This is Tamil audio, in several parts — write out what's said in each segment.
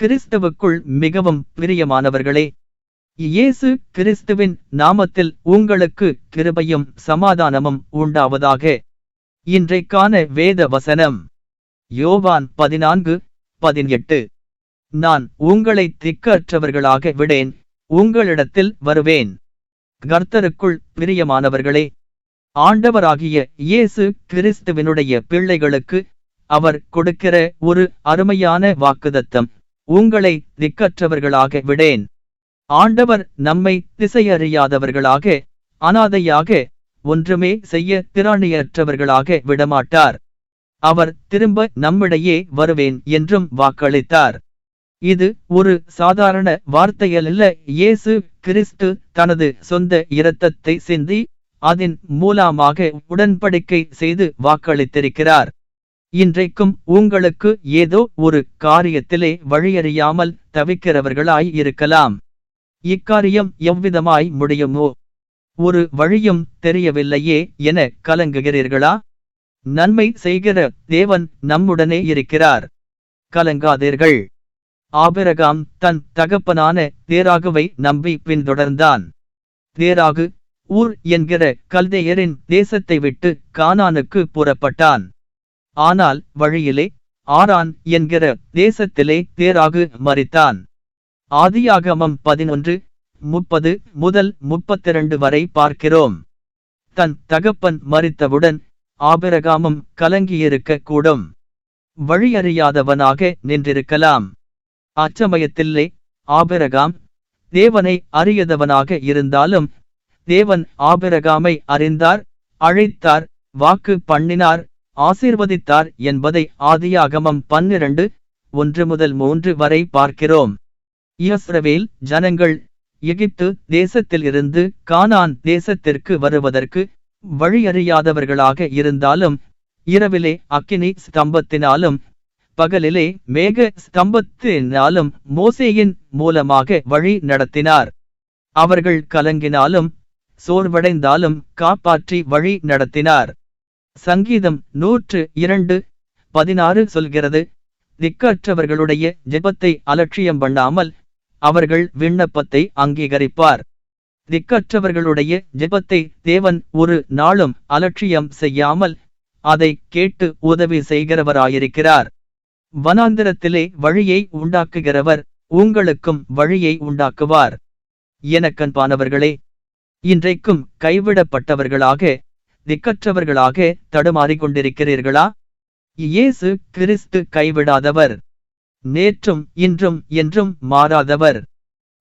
கிறிஸ்தவுக்குள் மிகவும் பிரியமானவர்களே இயேசு கிறிஸ்துவின் நாமத்தில் உங்களுக்கு கிருபையும் சமாதானமும் உண்டாவதாக. இன்றைக்கான வேத வசனம் யோவான் பதினான்கு பதினெட்டு. நான் உங்களை திக்கற்றவர்களாக விடேன் உங்களிடத்தில் வருவேன். கர்த்தருக்குள் பிரியமானவர்களே ஆண்டவராகிய இயேசு கிறிஸ்துவினுடைய பிள்ளைகளுக்கு அவர் கொடுக்கிற ஒரு அருமையான வாக்குதத்தம் உங்களை திக்கற்றவர்களாக விடேன். ஆண்டவர் நம்மை திசையறியாதவர்களாக அனாதையாக ஒன்றுமே செய்ய திராணியற்றவர்களாக விடமாட்டார். அவர் திரும்ப நம்மிடையே வருவேன் என்றும் வாக்களித்தார். இது ஒரு சாதாரண வார்த்தையல்ல இயேசு கிறிஸ்து தனது சொந்த இரத்தத்தை சிந்தி அதன் மூலமாக உடன்படிக்கை செய்து வாக்களித்திருக்கிறார். இன்றைக்கும் உங்களுக்கு ஏதோ ஒரு காரியத்திலே வழியறியாமல் தவிக்கிறவர்களாய் இருக்கலாம். இக்காரியம் எவ்விதமாய் முடியுமோ? ஒரு வழியும் தெரியவில்லையே என கலங்குகிறீர்களா? நன்மை செய்கிற தேவன் நம்முடனே இருக்கிறார். கலங்காதீர்கள். ஆபிரகாம் தன் தகப்பனான தேராகுவை நம்பி பின்தொடர்ந்தான். தேராகு ஊர் என்கிற கல்தையரின் தேசத்தை விட்டு கானானுக்கு புறப்பட்டான். ஆனால் வழியிலே ஆரான் என்கிற தேசத்திலே தேராகு மறித்தான் ஆதியாகமம் பதினொன்று முப்பது முதல் முப்பத்திரண்டு வரை பார்க்கிறோம். தன் தகப்பன் மறித்தவுடன் ஆபிரகாமம் கலங்கியிருக்க கூடும் வழியறியாதவனாக நின்றிருக்கலாம். அச்சமயத்திலே ஆபிரகாம் தேவனை அறியதவனாக இருந்தாலும் தேவன் ஆபிரகாமை அறிந்தார் அழைத்தார் வாக்கு பண்ணினார் ஆசீர்வதித்தார் என்பதை ஆதியாகமம் பன்னிரண்டு ஒன்று முதல் மூன்று வரை பார்க்கிறோம். இஸ்ரவேல் ஜனங்கள் எகிப்து தேசத்தில் இருந்து கானான் தேசத்திற்கு வருவதற்கு வழியறியாதவர்களாக இருந்தாலும் இரவிலே அக்கினி ஸ்தம்பத்தினாலும் பகலிலே மேக ஸ்தம்பத்தினாலும் மோசேயின் மூலமாக வழி நடத்தினார். அவர்கள் கலங்கினாலும் சோர்வடைந்தாலும் காப்பாற்றி வழி நடத்தினார். சங்கீதம் நூற்று இரண்டு பதினாறு சொல்கிறது திக்கற்றவர்களுடைய ஜெபத்தை அலட்சியம் பண்ணாமல் அவர்கள் விண்ணப்பத்தை அங்கீகரிப்பார். திக்கற்றவர்களுடைய ஜெபத்தை தேவன் ஒரு நாளும் அலட்சியம் செய்யாமல் அதை கேட்டு உதவி செய்கிறவராயிருக்கிறார். வனாந்திரத்திலே வழியை உண்டாக்குகிறவர் உங்களுக்கும் வழியை உண்டாக்குவார். எனக்கன்பானவர்களே இன்றைக்கும் கைவிடப்பட்டவர்களாக திக்கற்றவர்களாக தடுமாறிக்கொண்டிருக்கிறீர்களா? இயேசு கிறிஸ்து கைவிடாதவர். நேற்றும் இன்றும் என்றும் மாறாதவர்.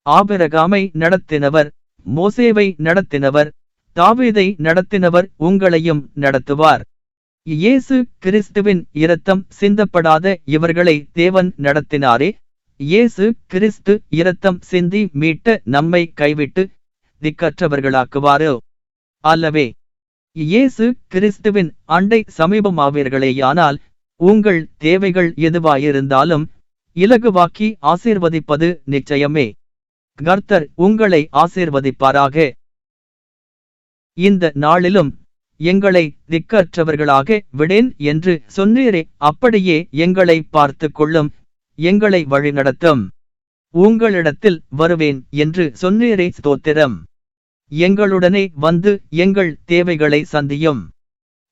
ஆபிரகாமை நடத்தினவர் மோசேவை நடத்தினவர் தாவீதை நடத்தினவர் உங்களையும் நடத்துவார். இயேசு கிறிஸ்துவின் இரத்தம் சிந்தப்படாத இவர்களை தேவன் நடத்தினாரே. இயேசு கிறிஸ்து இரத்தம் சிந்தி மீட்ட நம்மை கைவிட்டு திக்கற்றவர்களாக்குவாரோ? அல்லவே இயேசு கிறிஸ்துவின் அண்டை சமீபமாவீர்களேயானால் உங்கள் தேவைகள் எதுவாயிருந்தாலும் இலகுவாக்கி ஆசீர்வதிப்பது நிச்சயமே. கர்த்தர் உங்களை ஆசீர்வதிப்பாராக. இந்த நாளிலும் எங்களை திக்கற்றவர்களாக விடேன் என்று சொன்னீரே அப்படியே எங்களை பார்த்து கொள்ளும் எங்களை வழிநடத்தும். உங்களிடத்தில் வருவேன் என்று சொன்னீரே ஸ்தோத்திரம். எங்களுடனே வந்து எங்கள் தேவைகளை சந்தியும்.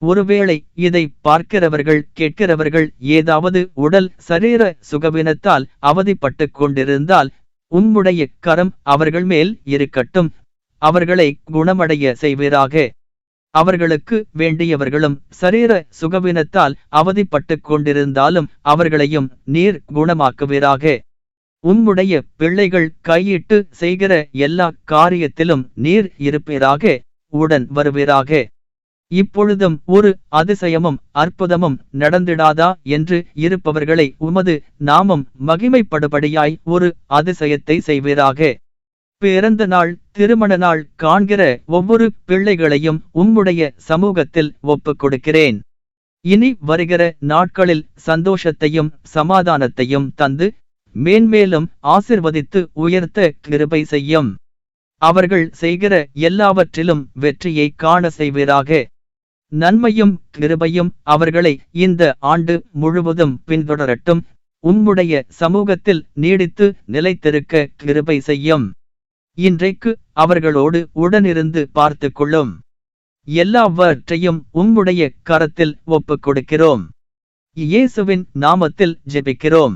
ஒருவேளை இதை பார்க்கிறவர்கள் கேட்கிறவர்கள் ஏதாவது உடல் சரீர சுகவினத்தால் அவதிப்பட்டு கொண்டிருந்தால் உம்முடைய கரம் அவர்கள் மேல் இருக்கட்டும். அவர்களை குணமடைய செய்வீராக. அவர்களுக்கு வேண்டியவர்களும் சரீர சுகவினத்தால் அவதிப்பட்டு கொண்டிருந்தாலும் அவர்களையும் நீர் குணமாக்குவீராக. உம்முடைய பிள்ளைகள் கையிட்டு செய்கிற எல்லா காரியத்திலும் நீர் இருப்பீராக உடன் வருவீராக. இப்பொழுதும் ஒரு அதிசயமும் அற்புதமும் நடந்திடாதா என்று இருப்பவர்களை உமது நாமம் மகிமைப்படுபடியாய் ஒரு அதிசயத்தை செய்வீராக. பிறந்த நாள் திருமண நாள் காண்கிற ஒவ்வொரு பிள்ளைகளையும் உம்முடைய சமூகத்தில் ஒப்புக் கொடுக்கிறேன் இனி வருகிற நாட்களில் சந்தோஷத்தையும் சமாதானத்தையும் தந்து மேன்மேலும் ஆசிர்வதித்து உயர்த்த கிருபை செய்யும். அவர்கள் செய்கிற எல்லாவற்றிலும் வெற்றியை காண செய்வீராக. நன்மையும் கிருபையும் அவர்களை இந்த ஆண்டு முழுவதும் பின்தொடரட்டும். உம்முடைய சமூகத்தில் நீடித்து நிலைத்திருக்க கிருபை செய்யும். இன்றைக்கு அவர்களோடு உடனிருந்து பார்த்து கொள்ளும். எல்லாவற்றையும் உம்முடைய கரத்தில் ஒப்புக் கொடுக்கிறோம். இயேசுவின் நாமத்தில் ஜெபிக்கிறோம்.